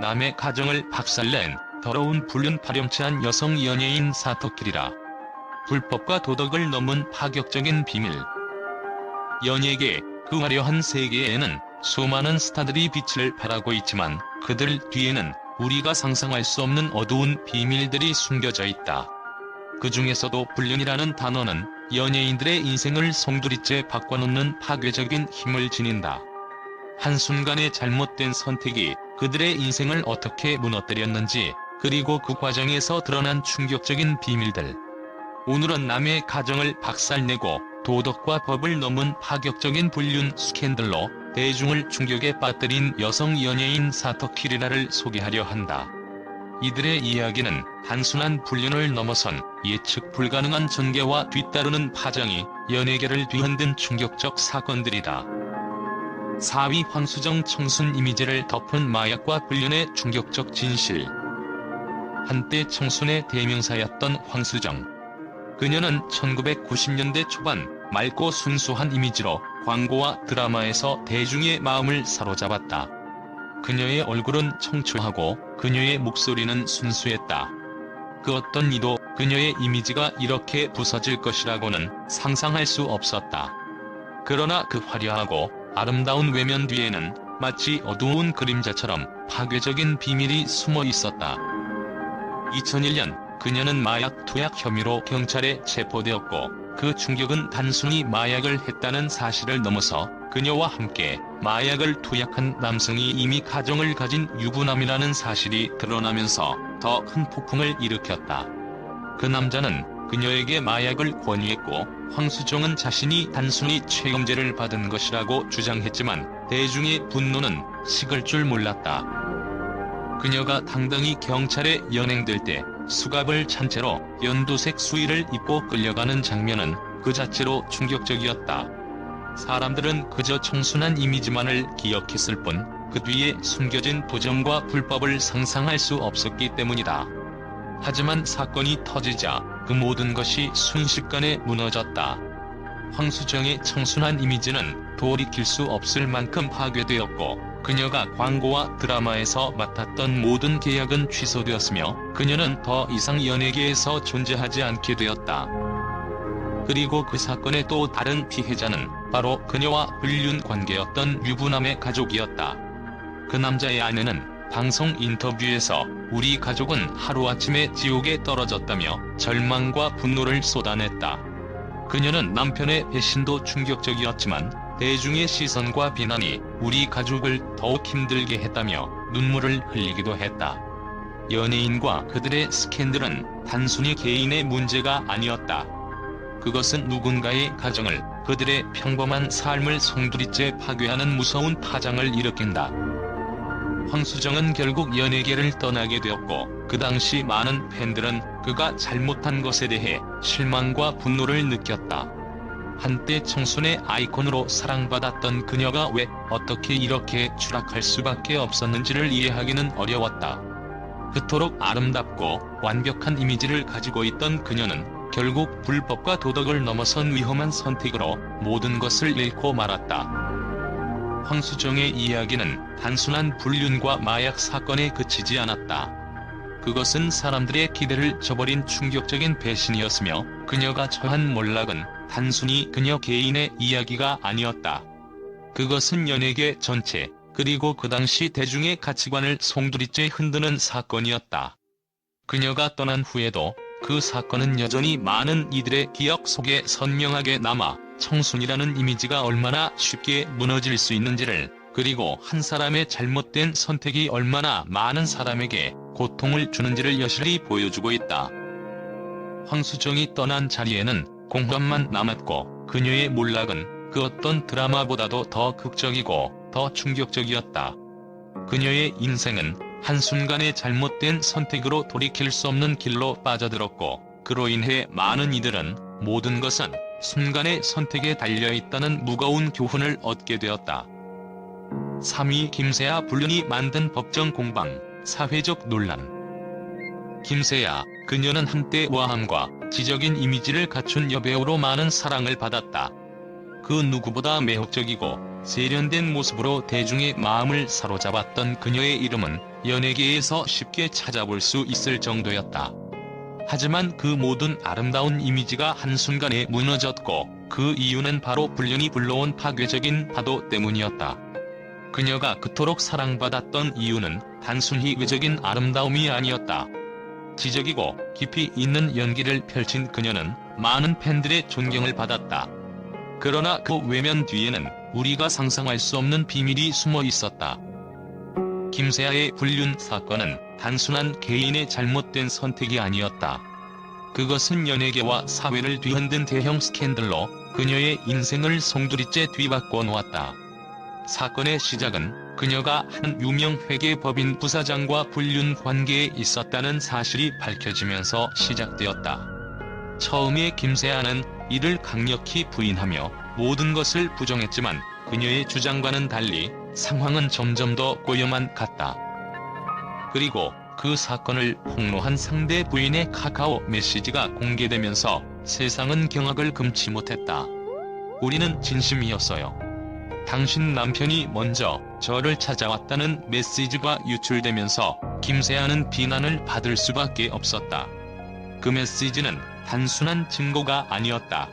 남의 가정을 박살낸 더러운 불륜 파렴치한 여성 연예인 사토킬이라. 불법과 도덕을 넘은 파격적인 비밀. 연예계 그 화려한 세계에는 수많은 스타들이 빛을 발하고 있지만 그들 뒤에는 우리가 상상할 수 없는 어두운 비밀들이 숨겨져 있다. 그 중에서도 불륜이라는 단어는 연예인들의 인생을 송두리째 바꿔놓는 파괴적인 힘을 지닌다. 한순간의 잘못된 선택이 그들의 인생을 어떻게 무너뜨렸는지, 그리고 그 과정에서 드러난 충격적인 비밀들. 오늘은 남의 가정을 박살내고 도덕과 법을 넘은 파격적인 불륜 스캔들로 대중을 충격에 빠뜨린 여성 연예인 사토키리나를 소개하려 한다. 이들의 이야기는 단순한 불륜을 넘어선 예측 불가능한 전개와 뒤따르는 파장이 연예계를 뒤흔든 충격적 사건들이다. 4위 황수정 청순 이미지를 덮은 마약과 불륜의 충격적 진실. 한때 청순의 대명사였던 황수정. 그녀는 1990년대 초반 맑고 순수한 이미지로 광고와 드라마에서 대중의 마음을 사로잡았다. 그녀의 얼굴은 청초하고 그녀의 목소리는 순수했다. 그 어떤 이도 그녀의 이미지가 이렇게 부서질 것이라고는 상상할 수 없었다. 그러나 그 화려하고 아름다운 외면 뒤에는 마치 어두운 그림자처럼 파괴적인 비밀이 숨어 있었다. 2001년 그녀는 마약 투약 혐의로 경찰에 체포되었고 그 충격은 단순히 마약을 했다는 사실을 넘어서 그녀와 함께 마약을 투약한 남성이 이미 가정을 가진 유부남이라는 사실이 드러나면서 더 큰 폭풍을 일으켰다. 그 남자는 그녀에게 마약을 권유했고 황수정은 자신이 단순히 최금제를 받은 것이라고 주장했지만 대중의 분노는 식을 줄 몰랐다. 그녀가 당당히 경찰에 연행될 때 수갑을 찬 채로 연두색 수의를 입고 끌려가는 장면은 그 자체로 충격적이었다. 사람들은 그저 청순한 이미지만을 기억했을 뿐 그 뒤에 숨겨진 부정과 불법을 상상할 수 없었기 때문이다. 하지만 사건이 터지자 그 모든 것이 순식간에 무너졌다. 황수정의 청순한 이미지는 돌이킬 수 없을 만큼 파괴되었고 그녀가 광고와 드라마에서 맡았던 모든 계약은 취소되었으며 그녀는 더 이상 연예계에서 존재하지 않게 되었다. 그리고 그 사건의 또 다른 피해자는 바로 그녀와 불륜 관계였던 유부남의 가족이었다. 그 남자의 아내는 방송 인터뷰에서 우리 가족은 하루아침에 지옥에 떨어졌다며 절망과 분노를 쏟아냈다. 그녀는 남편의 배신도 충격적이었지만 대중의 시선과 비난이 우리 가족을 더욱 힘들게 했다며 눈물을 흘리기도 했다. 연예인과 그들의 스캔들은 단순히 개인의 문제가 아니었다. 그것은 누군가의 가정을, 그들의 평범한 삶을 송두리째 파괴하는 무서운 파장을 일으킨다. 황수정은 결국 연예계를 떠나게 되었고 그 당시 많은 팬들은 그가 잘못한 것에 대해 실망과 분노를 느꼈다. 한때 청순의 아이콘으로 사랑받았던 그녀가 왜 어떻게 이렇게 추락할 수밖에 없었는지를 이해하기는 어려웠다. 그토록 아름답고 완벽한 이미지를 가지고 있던 그녀는 결국 불법과 도덕을 넘어선 위험한 선택으로 모든 것을 잃고 말았다. 황수정의 이야기는 단순한 불륜과 마약 사건에 그치지 않았다. 그것은 사람들의 기대를 저버린 충격적인 배신이었으며 그녀가 처한 몰락은 단순히 그녀 개인의 이야기가 아니었다. 그것은 연예계 전체 그리고 그 당시 대중의 가치관을 송두리째 흔드는 사건이었다. 그녀가 떠난 후에도 그 사건은 여전히 많은 이들의 기억 속에 선명하게 남아 청순이라는 이미지가 얼마나 쉽게 무너질 수 있는지를 그리고 한 사람의 잘못된 선택이 얼마나 많은 사람에게 고통을 주는지를 여실히 보여주고 있다. 황수정이 떠난 자리에는 공허함만 남았고 그녀의 몰락은 그 어떤 드라마보다도 더 극적이고 더 충격적이었다. 그녀의 인생은 한순간의 잘못된 선택으로 돌이킬 수 없는 길로 빠져들었고 그로 인해 많은 이들은 모든 것은 순간의 선택에 달려있다는 무거운 교훈을 얻게 되었다. 3위 김세아 불륜이 만든 법정 공방, 사회적 논란 김세아, 그녀는 한때 우아함과 지적인 이미지를 갖춘 여배우로 많은 사랑을 받았다. 그 누구보다 매혹적이고 세련된 모습으로 대중의 마음을 사로잡았던 그녀의 이름은 연예계에서 쉽게 찾아볼 수 있을 정도였다. 하지만 그 모든 아름다운 이미지가 한순간에 무너졌고 그 이유는 바로 불륜이 불러온 파괴적인 파도 때문이었다. 그녀가 그토록 사랑받았던 이유는 단순히 외적인 아름다움이 아니었다. 지적이고 깊이 있는 연기를 펼친 그녀는 많은 팬들의 존경을 받았다. 그러나 그 외면 뒤에는 우리가 상상할 수 없는 비밀이 숨어 있었다. 김세아의 불륜 사건은 단순한 개인의 잘못된 선택이 아니었다. 그것은 연예계와 사회를 뒤흔든 대형 스캔들로 그녀의 인생을 송두리째 뒤바꿔 놓았다. 사건의 시작은 그녀가 한 유명 회계법인 부사장과 불륜 관계에 있었다는 사실이 밝혀지면서 시작되었다. 처음에 김세아는 이를 강력히 부인하며 모든 것을 부정했지만 그녀의 주장과는 달리 상황은 점점 더 꼬여만 갔다. 그리고 그 사건을 폭로한 상대 부인의 카카오 메시지가 공개되면서 세상은 경악을 금치 못했다. 우리는 진심이었어요. 당신 남편이 먼저 저를 찾아왔다는 메시지가 유출되면서 김세아는 비난을 받을 수밖에 없었다. 그 메시지는 단순한 증거가 아니었다.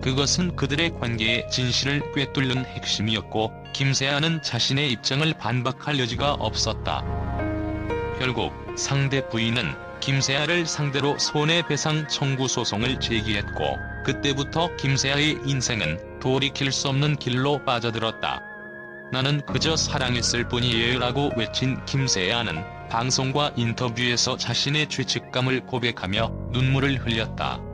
그것은 그들의 관계의 진실을 꿰뚫는 핵심이었고 김세아는 자신의 입장을 반박할 여지가 없었다. 결국 상대 부인은 김세아를 상대로 손해배상 청구 소송을 제기했고 그때부터 김세아의 인생은 돌이킬 수 없는 길로 빠져들었다. 나는 그저 사랑했을 뿐이에요 라고 외친 김세아는 방송과 인터뷰에서 자신의 죄책감을 고백하며 눈물을 흘렸다.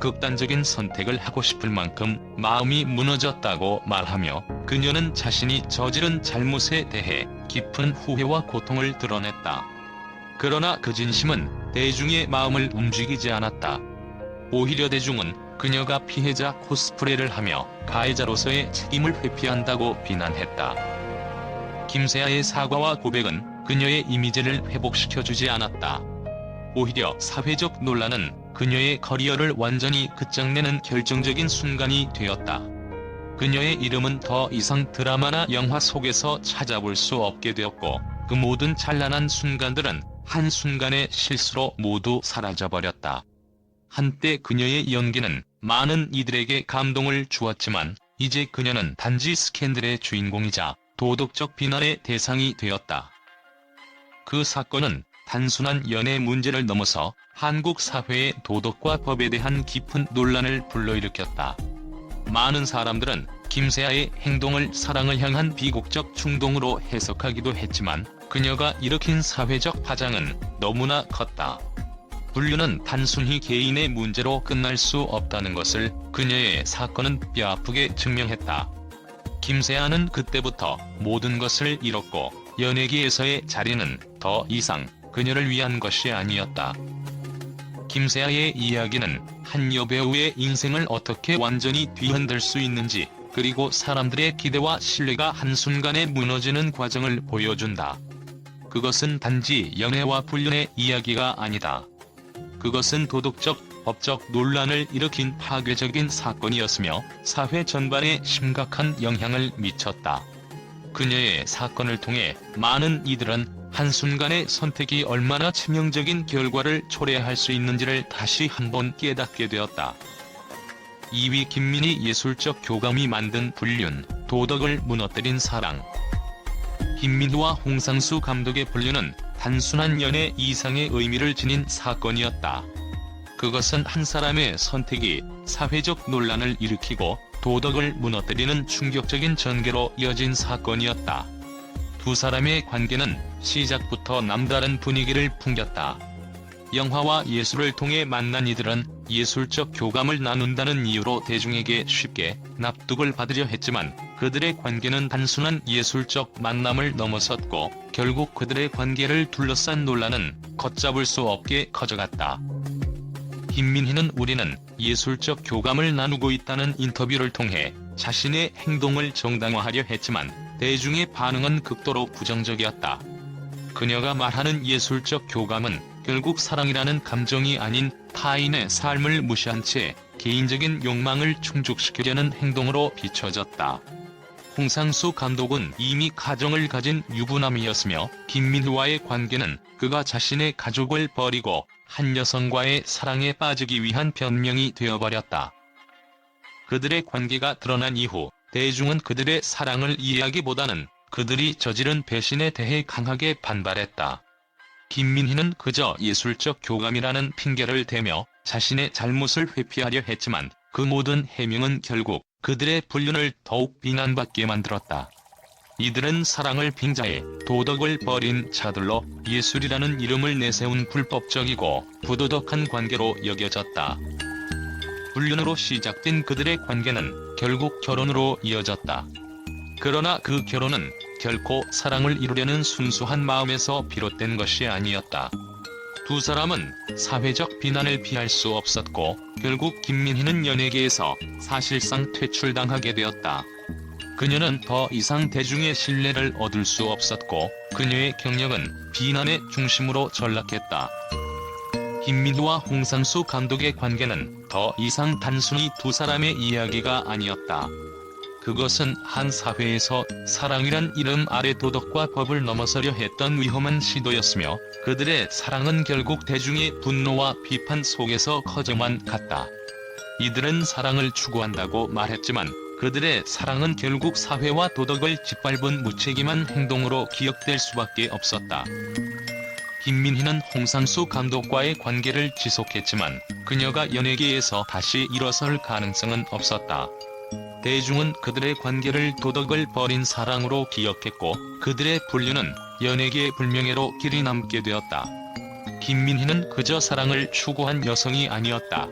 극단적인 선택을 하고 싶을 만큼 마음이 무너졌다고 말하며 그녀는 자신이 저지른 잘못에 대해 깊은 후회와 고통을 드러냈다. 그러나 그 진심은 대중의 마음을 움직이지 않았다. 오히려 대중은 그녀가 피해자 코스프레를 하며 가해자로서의 책임을 회피한다고 비난했다. 김세아의 사과와 고백은 그녀의 이미지를 회복시켜주지 않았다. 오히려 사회적 논란은 그녀의 커리어를 완전히 끝장내는 결정적인 순간이 되었다. 그녀의 이름은 더 이상 드라마나 영화 속에서 찾아볼 수 없게 되었고 그 모든 찬란한 순간들은 한순간의 실수로 모두 사라져버렸다. 한때 그녀의 연기는 많은 이들에게 감동을 주었지만 이제 그녀는 단지 스캔들의 주인공이자 도덕적 비난의 대상이 되었다. 그 사건은 단순한 연애 문제를 넘어서 한국 사회의 도덕과 법에 대한 깊은 논란을 불러일으켰다. 많은 사람들은 김세아의 행동을 사랑을 향한 비곡적 충동으로 해석하기도 했지만 그녀가 일으킨 사회적 파장은 너무나 컸다. 불륜은 단순히 개인의 문제로 끝날 수 없다는 것을 그녀의 사건은 뼈아프게 증명했다. 김세아는 그때부터 모든 것을 잃었고 연예계에서의 자리는 더 이상 그녀를 위한 것이 아니었다. 김세아의 이야기는 한 여배우의 인생을 어떻게 완전히 뒤흔들 수 있는지 그리고 사람들의 기대와 신뢰가 한순간에 무너지는 과정을 보여준다. 그것은 단지 연애와 불륜의 이야기가 아니다. 그것은 도덕적, 법적 논란을 일으킨 파괴적인 사건이었으며 사회 전반에 심각한 영향을 미쳤다. 그녀의 사건을 통해 많은 이들은 한순간의 선택이 얼마나 치명적인 결과를 초래할 수 있는지를 다시 한번 깨닫게 되었다. 2위 김민희 예술적 교감이 만든 불륜, 도덕을 무너뜨린 사랑. 김민희와 홍상수 감독의 불륜은 단순한 연애 이상의 의미를 지닌 사건이었다. 그것은 한 사람의 선택이 사회적 논란을 일으키고 도덕을 무너뜨리는 충격적인 전개로 이어진 사건이었다. 두 사람의 관계는 시작부터 남다른 분위기를 풍겼다. 영화와 예술을 통해 만난 이들은 예술적 교감을 나눈다는 이유로 대중에게 쉽게 납득을 받으려 했지만 그들의 관계는 단순한 예술적 만남을 넘어섰고 결국 그들의 관계를 둘러싼 논란은 걷잡을 수 없게 커져갔다. 김민희는 우리는 예술적 교감을 나누고 있다는 인터뷰를 통해 자신의 행동을 정당화하려 했지만 대중의 반응은 극도로 부정적이었다. 그녀가 말하는 예술적 교감은 결국 사랑이라는 감정이 아닌 타인의 삶을 무시한 채 개인적인 욕망을 충족시키려는 행동으로 비춰졌다. 홍상수 감독은 이미 가정을 가진 유부남이었으며 김민희와의 관계는 그가 자신의 가족을 버리고 한 여성과의 사랑에 빠지기 위한 변명이 되어버렸다. 그들의 관계가 드러난 이후 대중은 그들의 사랑을 이해하기보다는 그들이 저지른 배신에 대해 강하게 반발했다. 김민희는 그저 예술적 교감이라는 핑계를 대며 자신의 잘못을 회피하려 했지만 그 모든 해명은 결국 그들의 불륜을 더욱 비난받게 만들었다. 이들은 사랑을 빙자해 도덕을 버린 자들로 예술이라는 이름을 내세운 불법적이고 부도덕한 관계로 여겨졌다. 불륜으로 시작된 그들의 관계는 결국 결혼으로 이어졌다. 그러나 그 결혼은 결코 사랑을 이루려는 순수한 마음에서 비롯된 것이 아니었다. 두 사람은 사회적 비난을 피할 수 없었고 결국 김민희는 연예계에서 사실상 퇴출당하게 되었다. 그녀는 더 이상 대중의 신뢰를 얻을 수 없었고 그녀의 경력은 비난의 중심으로 전락했다. 김민희와 홍상수 감독의 관계는 더 이상 단순히 두 사람의 이야기가 아니었다. 그것은 한 사회에서 사랑이란 이름 아래 도덕과 법을 넘어서려 했던 위험한 시도였으며 그들의 사랑은 결국 대중의 분노와 비판 속에서 커져만 갔다. 이들은 사랑을 추구한다고 말했지만 그들의 사랑은 결국 사회와 도덕을 짓밟은 무책임한 행동으로 기억될 수밖에 없었다. 김민희는 홍상수 감독과의 관계를 지속했지만 그녀가 연예계에서 다시 일어설 가능성은 없었다. 대중은 그들의 관계를 도덕을 버린 사랑으로 기억했고 그들의 불륜은 연예계의 불명예로 길이 남게 되었다. 김민희는 그저 사랑을 추구한 여성이 아니었다.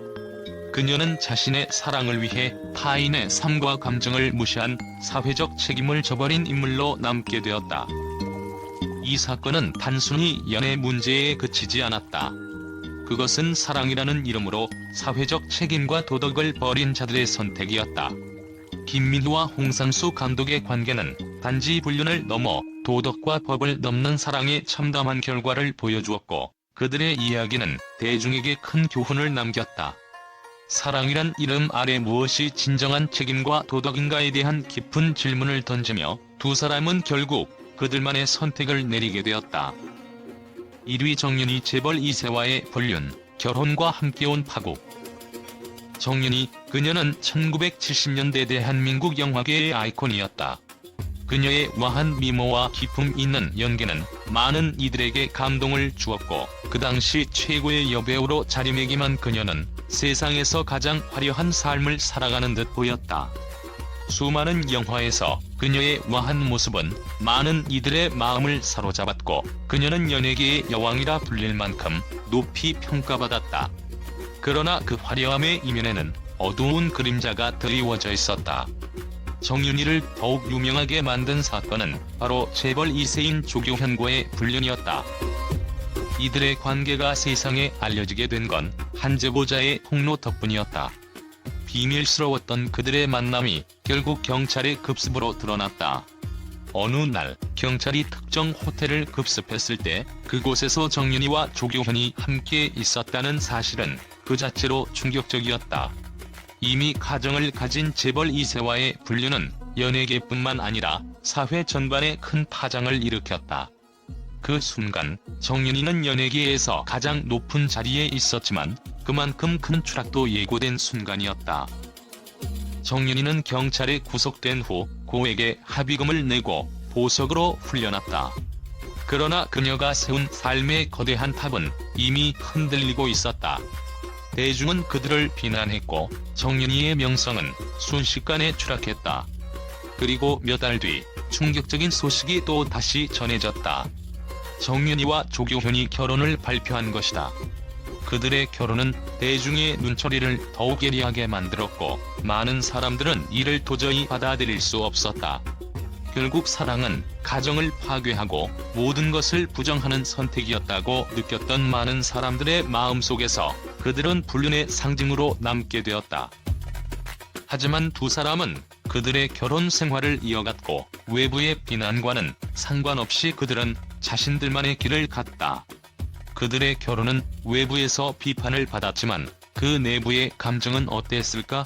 그녀는 자신의 사랑을 위해 타인의 삶과 감정을 무시한 사회적 책임을 져버린 인물로 남게 되었다. 이 사건은 단순히 연애 문제에 그치지 않았다. 그것은 사랑이라는 이름으로 사회적 책임과 도덕을 버린 자들의 선택이었다. 김민희와 홍상수 감독의 관계는 단지 불륜을 넘어 도덕과 법을 넘는 사랑에 참담한 결과를 보여주었고 그들의 이야기는 대중에게 큰 교훈을 남겼다. 사랑이란 이름 아래 무엇이 진정한 책임과 도덕인가에 대한 깊은 질문을 던지며 두 사람은 결국 그들만의 선택을 내리게 되었다. 1위 정윤이 재벌 2세와의 불륜, 결혼과 함께 온 파국. 정윤이, 그녀는 1970년대 대한민국 영화계의 아이콘이었다. 그녀의 와한 미모와 기품 있는 연기는 많은 이들에게 감동을 주었고 그 당시 최고의 여배우로 자리매김한 그녀는 세상에서 가장 화려한 삶을 살아가는 듯 보였다. 수많은 영화에서 그녀의 와한 모습은 많은 이들의 마음을 사로잡았고 그녀는 연예계의 여왕이라 불릴 만큼 높이 평가받았다. 그러나 그 화려함의 이면에는 어두운 그림자가 드리워져 있었다. 정윤이를 더욱 유명하게 만든 사건은 바로 재벌 2세인 조교현과의 불륜이었다. 이들의 관계가 세상에 알려지게 된 건 한 제보자의 폭로 덕분이었다. 비밀스러웠던 그들의 만남이 결국 경찰의 급습으로 드러났다. 어느 날 경찰이 특정 호텔을 급습했을 때 그곳에서 정윤이와 조교현이 함께 있었다는 사실은 그 자체로 충격적이었다. 이미 가정을 가진 재벌 2세와의 불륜은 연예계뿐만 아니라 사회 전반에 큰 파장을 일으켰다. 그 순간 정윤이는 연예계에서 가장 높은 자리에 있었지만 그만큼 큰 추락도 예고된 순간이었다. 정윤이는 경찰에 구속된 후 고에게 합의금을 내고 보석으로 훈련했다. 그러나 그녀가 세운 삶의 거대한 탑은 이미 흔들리고 있었다. 대중은 그들을 비난했고 정윤이의 명성은 순식간에 추락했다. 그리고 몇 달 뒤 충격적인 소식이 또 다시 전해졌다. 정윤이와 조교현이 결혼을 발표한 것이다. 그들의 결혼은 대중의 눈초리를 더욱 예리하게 만들었고 많은 사람들은 이를 도저히 받아들일 수 없었다. 결국 사랑은 가정을 파괴하고 모든 것을 부정하는 선택이었다고 느꼈던 많은 사람들의 마음속에서 그들은 불륜의 상징으로 남게 되었다. 하지만 두 사람은 그들의 결혼 생활을 이어갔고 외부의 비난과는 상관없이 그들은 자신들만의 길을 갔다. 그들의 결혼은 외부에서 비판을 받았지만 그 내부의 감정은 어땠을까?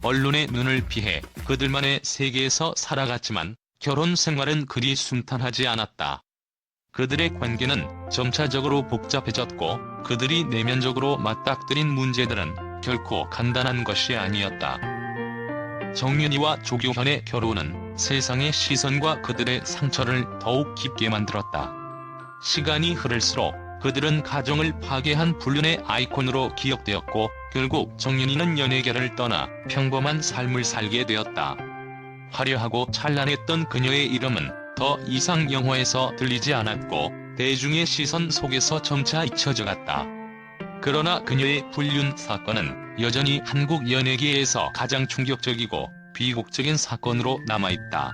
언론의 눈을 피해 그들만의 세계에서 살아갔지만 결혼 생활은 그리 순탄하지 않았다. 그들의 관계는 점차적으로 복잡해졌고 그들이 내면적으로 맞닥뜨린 문제들은 결코 간단한 것이 아니었다. 정윤이와 조교현의 결혼은 세상의 시선과 그들의 상처를 더욱 깊게 만들었다. 시간이 흐를수록 그들은 가정을 파괴한 불륜의 아이콘으로 기억되었고 결국 정윤이는 연예계를 떠나 평범한 삶을 살게 되었다. 화려하고 찬란했던 그녀의 이름은 더 이상 영화에서 들리지 않았고 대중의 시선 속에서 점차 잊혀져 갔다. 그러나 그녀의 불륜 사건은 여전히 한국 연예계에서 가장 충격적이고 비극적인 사건으로 남아있다.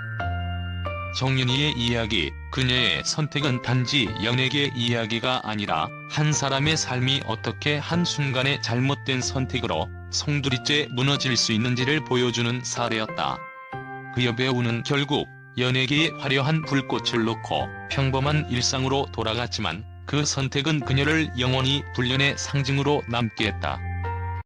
정윤이의 이야기, 그녀의 선택은 단지 연예계 이야기가 아니라 한 사람의 삶이 어떻게 한순간에 잘못된 선택으로 송두리째 무너질 수 있는지를 보여주는 사례였다. 그 여 배우는 결국 연예계의 화려한 불꽃을 놓고 평범한 일상으로 돌아갔지만 그 선택은 그녀를 영원히 불륜의 상징으로 남게 했다.